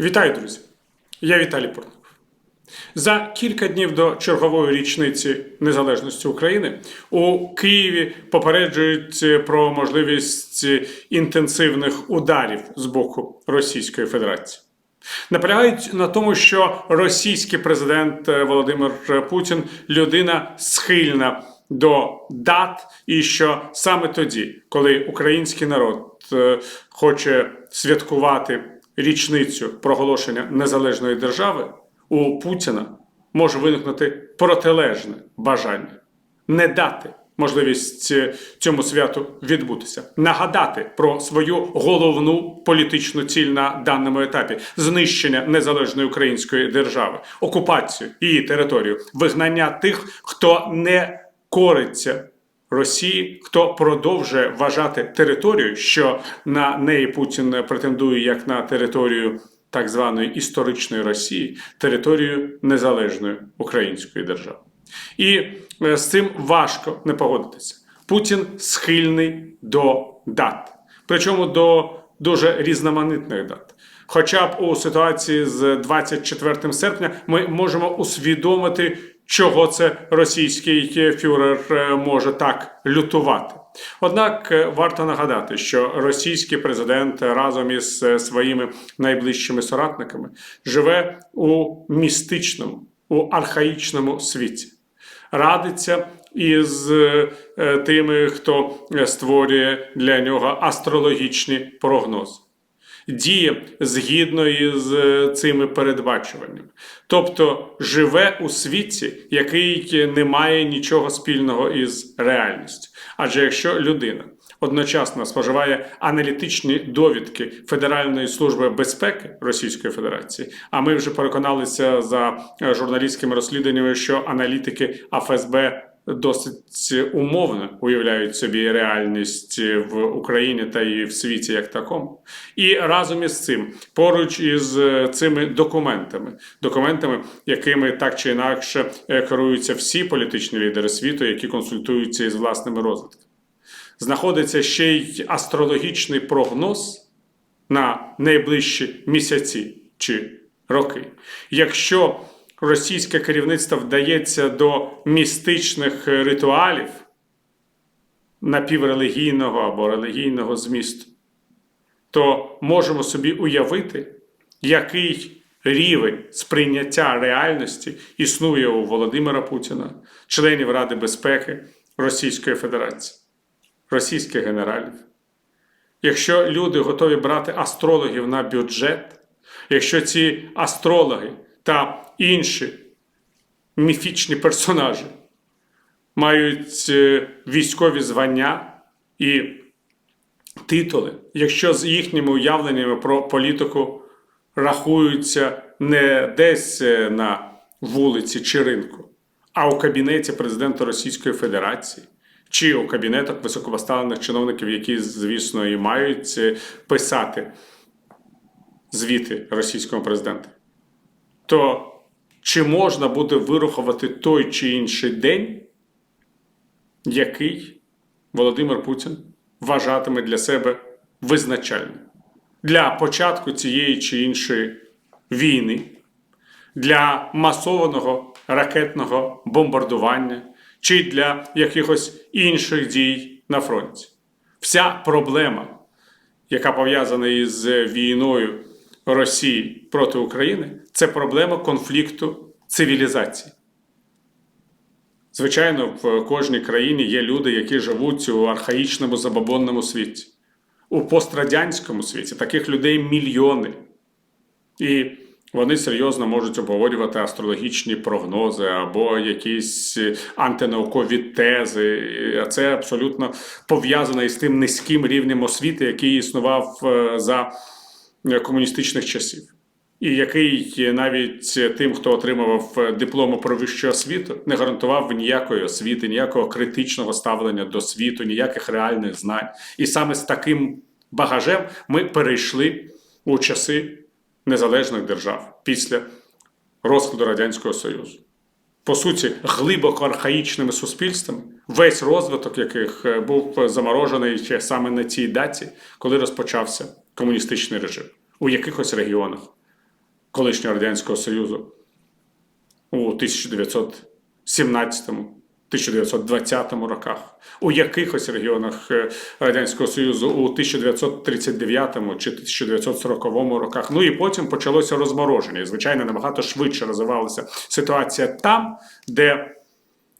Вітаю, друзі! Я Віталій Портников. За кілька днів до чергової річниці незалежності України у Києві попереджують про можливість інтенсивних ударів з боку Російської Федерації. Наполягають на тому, що російський президент Володимир Путін людина схильна до дат, і що саме тоді, коли український народ е, хоче святкувати річницю проголошення незалежної держави, у Путіна може виникнути протилежне бажання не дати можливість е, цьому святу відбутися, нагадати про свою головну політичну ціль на даному етапі знищення незалежної української держави, окупацію її територію, вигнання тих, хто не кориться. Росії, хто продовжує вважати територію, що на неї Путін претендує як на територію так званої історичної Росії, територію незалежної української держави. І е, з цим важко не погодитися. Путін схильний до дат, причому до дуже різноманітних дат. Хоча б у ситуації з 24 серпня ми можемо усвідомити, чого це російський фюрер е, може так лютувати. Однак е, варто нагадати, що російський президент разом із е, своїми найближчими соратниками живе у містичному, у архаїчному світі, радиться із тими, хто створює для нього астрологічні прогнози. Діє згідно із цими передбачуваннями, тобто живе у світі, який не має нічого спільного із реальністю. Адже якщо людина одночасно споживає аналітичні довідки Федеральної служби безпеки Російської Федерації, а ми вже переконалися за журналістськими розслідуваннями, що аналітики ФСБ досить умовно уявляють собі реальність в Україні та і в світі як такому. І разом із цим, поруч із цими документами, документами, якими так чи інакше е, керуються всі політичні лідери світу, які консультуються із власними розвитками, знаходиться ще й астрологічний прогноз на найближчі місяці чи роки. Якщо російське керівництво вдається до містичних ритуалів напіврелігійного або релігійного змісту, то можемо собі уявити, який рівень сприйняття реальності існує у Володимира Путіна, членів Ради безпеки Російської Федерації, російських генералів. Якщо люди готові брати астрологів на бюджет, якщо ці астрологи та інші міфічні персонажі мають е, військові звання і титули, якщо з їхніми уявленнями про політику рахуються не десь е, на вулиці чи ринку, а у кабінеті президента Російської Федерації. Чи у кабінетах високопоставлених чиновників, які, звісно, і мають е, писати звіти російському президенту, то чи можна буде вирахувати той чи інший день, який Володимир Путін вважатиме для себе визначальним для початку цієї чи іншої війни, для масованого ракетного бомбардування чи для якихось інших дій на фронті? Вся проблема, яка пов'язана із війною. Росії проти України це проблема конфлікту цивілізації. Звичайно, в кожній країні є люди, які живуть у архаїчному забобонному світі. У пострадянському світі таких людей мільйони. І вони серйозно можуть обговорювати астрологічні прогнози або якісь антинаукові тези. А це абсолютно пов'язано із тим низьким рівнем освіти, який існував за комуністичних часів, і який навіть тим, хто отримував диплому про вищу освіту, не гарантував ніякої освіти, ніякого критичного ставлення до світу, ніяких реальних знань. І саме з таким багажем ми перейшли у часи незалежних держав після розкладу Радянського Союзу. По суті, глибоко архаїчними суспільствами, весь розвиток яких був заморожений саме на цій даті, коли розпочався комуністичний режим у якихось регіонах колишнього Радянського Союзу у 1917-1920 роках, у якихось регіонах е, Радянського Союзу у 1939 чи 1940 роках. Ну і потім почалося розмороження. І, звичайно, набагато швидше розвивалася ситуація там, де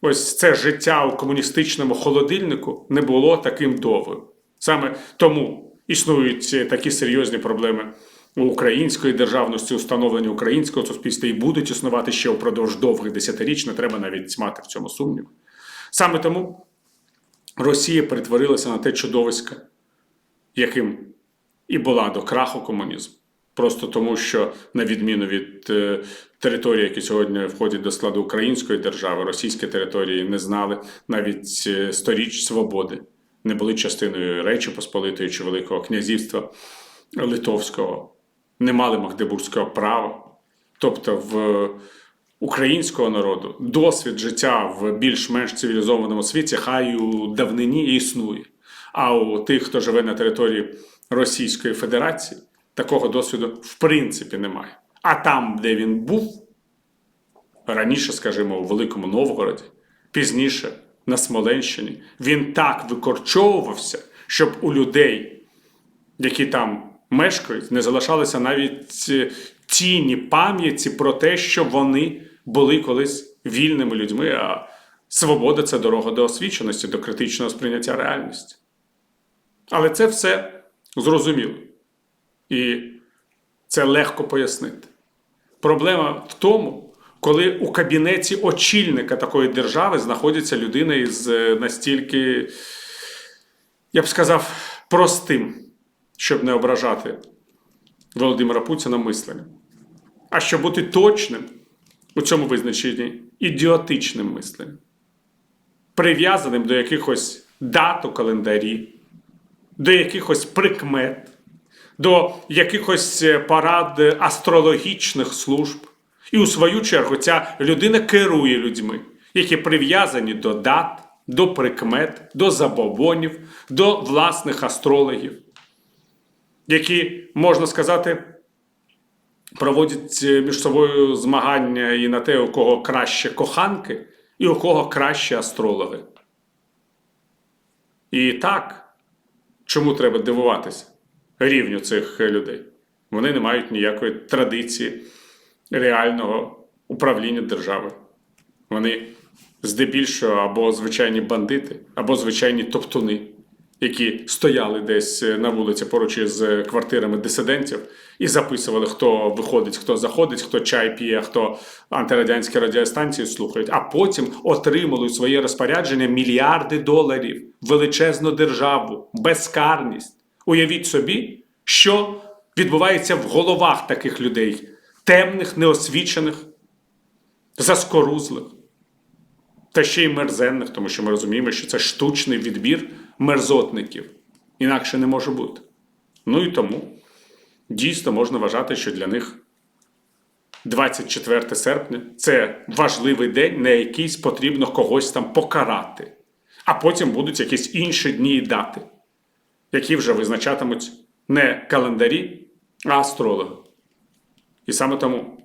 ось це життя у комуністичному холодильнику не було таким довгим. Саме тому існують е, такі серйозні проблеми української державності, установлення українського суспільства і будуть існувати ще впродовж довгих десятиріч. Не треба навіть мати в цьому сумнів. Саме тому Росія перетворилася на те чудовисько, яким і була до краху комунізму. Просто тому, що на відміну від е, територій, які сьогодні входять до складу української держави, російські території не знали навіть е, сторіч свободи, не були частиною Речі Посполитої чи Великого князівства Литовського, не мали Магдебурзького права. Тобто в українського народу досвід життя в більш-менш цивілізованому світі хай у давнині існує. А у тих, хто живе на території Російської Федерації, такого досвіду в принципі немає. А там, де він був, раніше, скажімо, у Великому Новгороді, пізніше на Смоленщині, він так викорчовувався, щоб у людей, які там мешкають, не залишалося навіть е, тіні пам'яті про те, що вони були колись вільними людьми. А свобода це дорога до освіченості, до критичного сприйняття реальності. Але це все зрозуміло. І це легко пояснити. Проблема в тому, коли у кабінеті очільника такої держави знаходиться людина із е, настільки, я б сказав, простим, щоб не ображати Володимира Путіна мисленням. А щоб бути точним у цьому визначенні ідіотичним мисленням, прив'язаним до якихось дат у календарі, до якихось прикмет, до якихось е, парад е, астрологічних служб. І у свою чергу ця людина керує людьми, які прив'язані до дат, до прикмет, до забобонів, до власних астрологів, які, можна сказати, проводять е, між собою змагання і на те, у кого краще коханки, і у кого краще астрологи. І так, чому треба дивуватися рівню цих людей? Вони не мають ніякої традиції реального управління держави. Вони здебільшого або звичайні бандити, або звичайні топтуни, які стояли десь на вулиці поруч із квартирами дисидентів і записували, хто виходить, хто заходить, хто чай п'є, хто антирадянські радіостанції слухають, а потім отримали у своє розпорядження мільярди доларів, величезну державу, безкарність. Уявіть собі, що відбувається в головах таких людей темних, неосвічених, заскорузлих та ще й мерзенних, тому що ми розуміємо, що це штучний відбір мерзотників. Інакше не може бути. Ну і тому дійсно можна вважати, що для них 24 серпня це важливий день, на якийсь потрібно когось там покарати. А потім будуть якісь інші дні і дати, які вже визначатимуть не календарі, а астрологи. І саме тому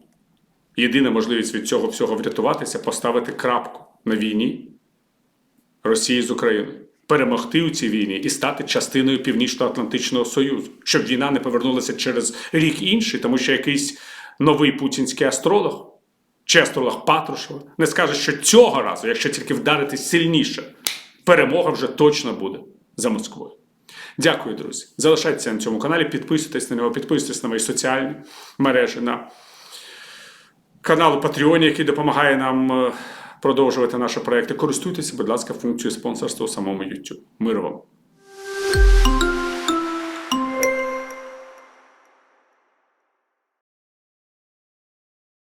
єдина можливість від цього всього врятуватися поставити крапку на війні Росії з Україною, перемогти у цій війні і стати частиною Північно-Атлантичного Союзу, щоб війна не повернулася через рік інший, тому що якийсь новий путінський астролог чи астролог Патрушева не скаже, що цього разу, якщо тільки вдарити сильніше, перемога вже точно буде за Москвою. Дякую, друзі. Залишайтеся на цьому каналі, підписуйтесь на нього, підписуйтесь на мої соціальні мережі, на канал Patreon, який допомагає нам е, продовжувати наші проекти. Користуйтеся, будь ласка, функцією спонсорства у самому YouTube. Миру вам!